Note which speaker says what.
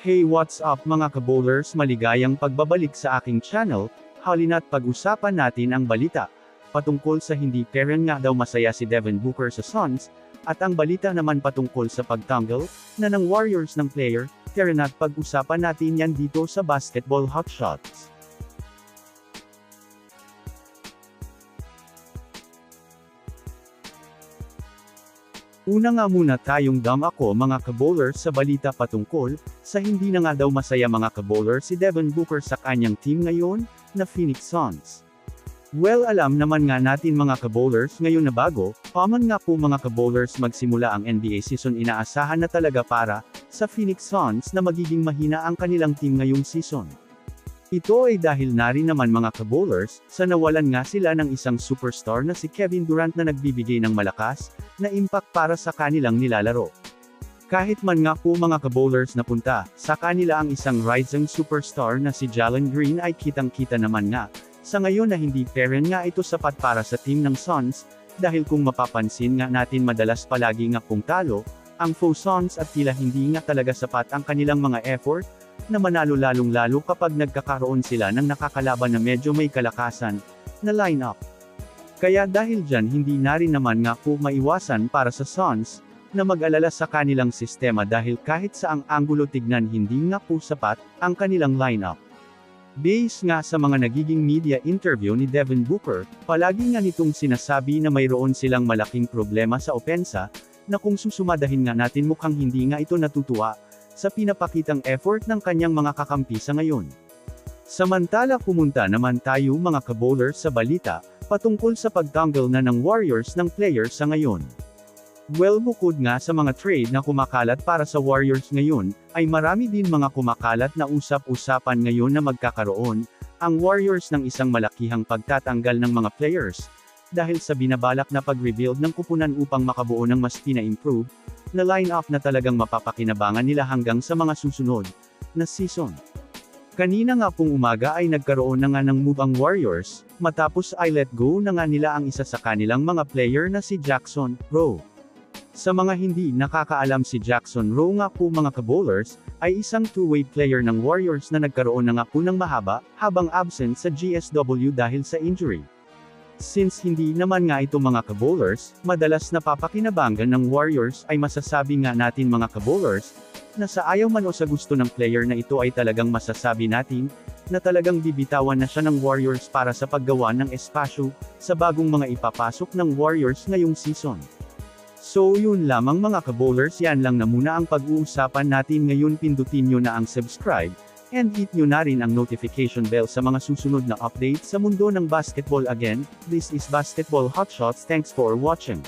Speaker 1: Hey what's up mga kabowlers maligayang pagbabalik sa aking channel, halina't pag-usapan natin ang balita. Patungkol sa hindi parent nga daw masaya si Devin Booker sa Suns, at ang balita naman patungkol sa pagtanggol, na ng Warriors ng player, tara na't pag-usapan natin yan dito sa Basketball Hotshots. Una nga muna tayong dam ako mga kabowler sa balita patungkol, sa hindi na nga daw masaya mga kabowler si Devin Booker sa kanyang team ngayon, na Phoenix Suns. Well alam naman nga natin mga kabowlers ngayon na bago, common nga po mga kabowlers magsimula ang NBA season inaasahan na talaga para, sa Phoenix Suns na magiging mahina ang kanilang team ngayong season. Ito ay dahil na rin naman mga kabowlers, sa nawalan nga sila ng isang superstar na si Kevin Durant na nagbibigay ng malakas, na impact para sa kanilang nilalaro. Kahit man nga po mga kabowlers na punta, sa kanila ang isang rising superstar na si Jalen Green ay kitang-kita naman nga, sa ngayon na hindi parent nga ito sapat para sa team ng Suns, dahil kung mapapansin nga natin madalas palagi nga pong talo, ang faux Suns at tila hindi nga talaga sapat ang kanilang mga effort, na manalo lalong-lalo kapag nagkakaroon sila ng nakakalaban na medyo may kalakasan, na lineup. Kaya dahil dyan hindi na rin naman nga po maiwasan para sa Suns, na mag-alala sa kanilang sistema dahil kahit sa ang anggulo tignan hindi nga po sapat, ang kanilang lineup. Base nga sa mga nagiging media interview ni Devin Booker, palagi nga nitong sinasabi na mayroon silang malaking problema sa opensa, na kung susumadahin nga natin mukhang hindi nga ito natutuwa, sa pinapakitang effort ng kanyang mga kakampi sa ngayon. Samantala pumunta naman tayo mga kabowler sa balita, patungkol sa pagtanggal na ng Warriors ng player sa ngayon. Well bukod nga sa mga trade na kumakalat para sa Warriors ngayon, ay marami din mga kumakalat na usap-usapan ngayon na magkakaroon, ang Warriors ng isang malakihang pagtatanggal ng mga players, dahil sa binabalak na pag-rebuild ng kupunan upang makabuo ng mas pina-improve, na line-up na talagang mapapakinabangan nila hanggang sa mga susunod na season. Kanina nga pong umaga ay nagkaroon na nga ng move ang Warriors, matapos ay let go na nga nila ang isa sa kanilang mga player na si Jackson Rowe. Sa mga hindi nakakaalam si Jackson Rowe nga po mga kabowlers, ay isang two-way player ng Warriors na nagkaroon na nga po ng mahaba, habang absent sa GSW dahil sa injury. Since hindi naman nga ito mga kabowlers, madalas napapakinabangan ng Warriors ay masasabi nga natin mga kabowlers, na sa ayaw man o sa gusto ng player na ito ay talagang masasabi natin, na talagang bibitawan na siya ng Warriors para sa paggawa ng espasyo, sa bagong mga ipapasok ng Warriors ngayong season. So yun lamang mga kabowlers yan lang na muna ang pag-uusapan natin ngayon pindutin nyo na ang subscribe, And hit nyo na rin ang notification bell sa mga susunod na updates sa mundo ng basketball again, this is Basketball Hotshots thanks for watching.